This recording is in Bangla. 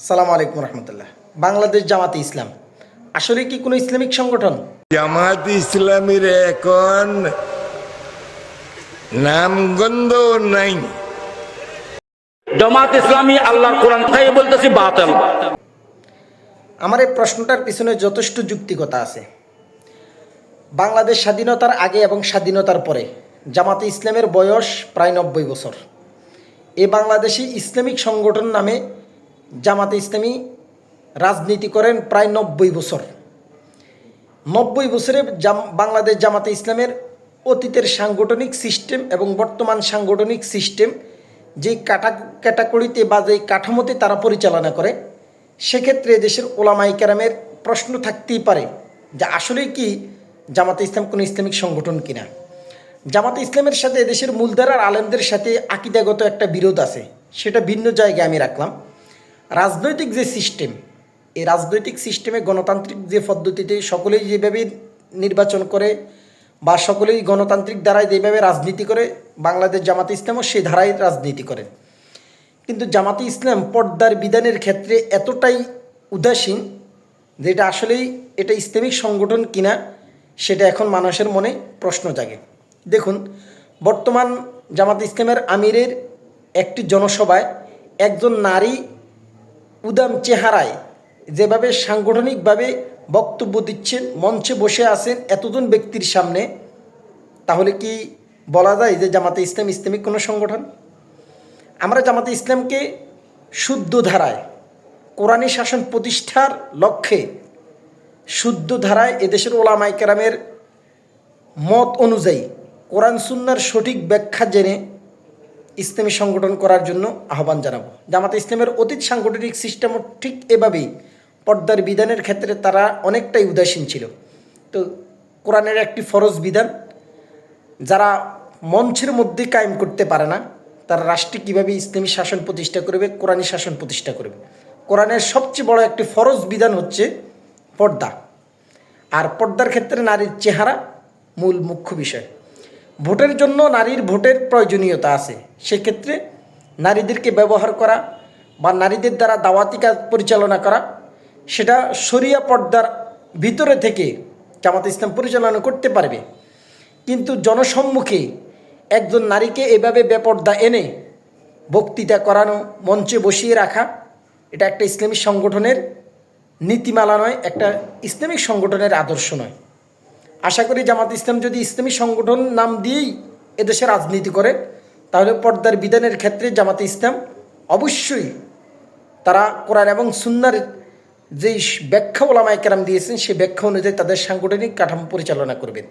সালাম আলাইকুম রহমতুল্লাহ। বাংলাদেশ জামাতে ইসলাম। আসলে কি কোনো ইসলামিক সংগঠন? জামাত ইসলামীর এখন নামগন্ধ নাই। জামাত ইসলামী আল্লাহর কোরআন তাই বলতেছি বাতিল। আমার এই প্রশ্নটার পিছনে যথেষ্ট যুক্তিকতা আছে। বাংলাদেশ স্বাধীনতার আগে এবং স্বাধীনতার পরে জামাতে ইসলামের বয়স প্রায় নব্বই বছর। এ বাংলাদেশি ইসলামিক সংগঠন নামে জামাতে ইসলামী রাজনীতি করেন প্রায় নব্বই বছর। নব্বই বছরে জাম, বাংলাদেশ জামাতে ইসলামের অতীতের সাংগঠনিক সিস্টেম এবং বর্তমান সাংগঠনিক সিস্টেম যেই কাটা, ক্যাটাগরিতে বা যেই কাঠামোতে তারা পরিচালনা করে, সেক্ষেত্রে দেশের ওলামাই কেরামের প্রশ্ন থাকতেই পারে যে আসলেই কি জামাতে ইসলাম কোনো ইসলামিক সংগঠন কিনা। জামাতে ইসলামের সাথে দেশের মূলধারার আলেমদের সাথে আকিদাগত একটা বিরোধ আছে, সেটা ভিন্ন জায়গায় আমি রাখলাম। রাজনৈতিক যে সিস্টেম, এই রাজনৈতিক সিস্টেমে গণতান্ত্রিক যে পদ্ধতিতে সকলেই যেভাবে নির্বাচন করে বা সকলেই গণতান্ত্রিক ধারায় যেভাবে রাজনীতি করে, বাংলাদেশ জামাতে ইসলামও সেই ধারায় রাজনীতি করে। কিন্তু জামাতে ইসলাম পর্দার বিধানের ক্ষেত্রে এতটাই উদাসীন যে এটা আসলেই এটা ইসলামিক সংগঠন কিনা, সেটা এখন মানুষের মনে প্রশ্ন জাগে। দেখুন, বর্তমান জামাত ইসলামের আমিরের একটি জনসভায় একজন নারী উদাম চেহারায় যেভাবে সাংগঠনিকভাবে বক্তব্য দিচ্ছেন, মঞ্চে বসে আছেন এতজন ব্যক্তির সামনে, তাহলে কি বলা যায় যে জামাতে ইসলাম ইসলামিক কোনো সংগঠন? আমরা জামাতে ইসলামকে শুদ্ধ ধারায়, কোরআনী শাসন প্রতিষ্ঠার লক্ষ্যে শুদ্ধ ধারায় এদেশের ওলামাই কেরামের মত অনুযায়ী, কোরআন সুন্নার সঠিক ব্যাখ্যা জেনে ইসলামী সংগঠন করার জন্য আহ্বান জানাব। জামাতে ইসলামের অতীত সাংগঠনিক সিস্টেমও ঠিক এভাবেই পর্দার বিধানের ক্ষেত্রে তারা অনেকটাই উদাসীন ছিল। তো কোরআনের একটি ফরজ বিধান, যারা মঞ্চের মধ্যে কায়েম করতে পারে না, তারা রাষ্ট্রে কীভাবে ইসলামী শাসন প্রতিষ্ঠা করবে কোরআনী শাসন প্রতিষ্ঠা করবে। কোরআনের সবচেয়ে বড় একটি ফরজ বিধান হচ্ছে পর্দা। আর পর্দার ক্ষেত্রে নারীর চেহারা মূল মুখ্য বিষয়। ভোটের জন্য নারীর ভোটের প্রয়োজনীয়তা আছে। সেক্ষেত্রে নারীদেরকে ব্যবহার করা বা নারীদের দ্বারা দাওয়াতি কাজ পরিচালনা করা, সেটা শরিয়া পর্দার ভিতরে থেকে জামাত ইসলাম পরিচালনা করতে পারবে। কিন্তু জনসম্মুখে একজন নারীকে এভাবে বেপর্দা এনে বক্তৃতা করানো, মঞ্চে বসিয়ে রাখা, এটা একটা ইসলামিক সংগঠনের নীতিমালা নয়, একটা ইসলামিক সংগঠনের আদর্শ নয়। আশা করি জামাত ইসলাম যদি ইসলামী সংগঠন নাম দিয়েই এদেশে রাজনীতি করে, তাহলে পর্দার বিধানের ক্ষেত্রে জামাত ইসলাম অবশ্যই তারা কোরআন এবং সুন্নার যেই ব্যাখ্যা ওলামায় কেরাম দিয়েছেন, সেই ব্যাখ্যা অনুযায়ী তাদের সাংগঠনিক কাঠামো পরিচালনা করবেন।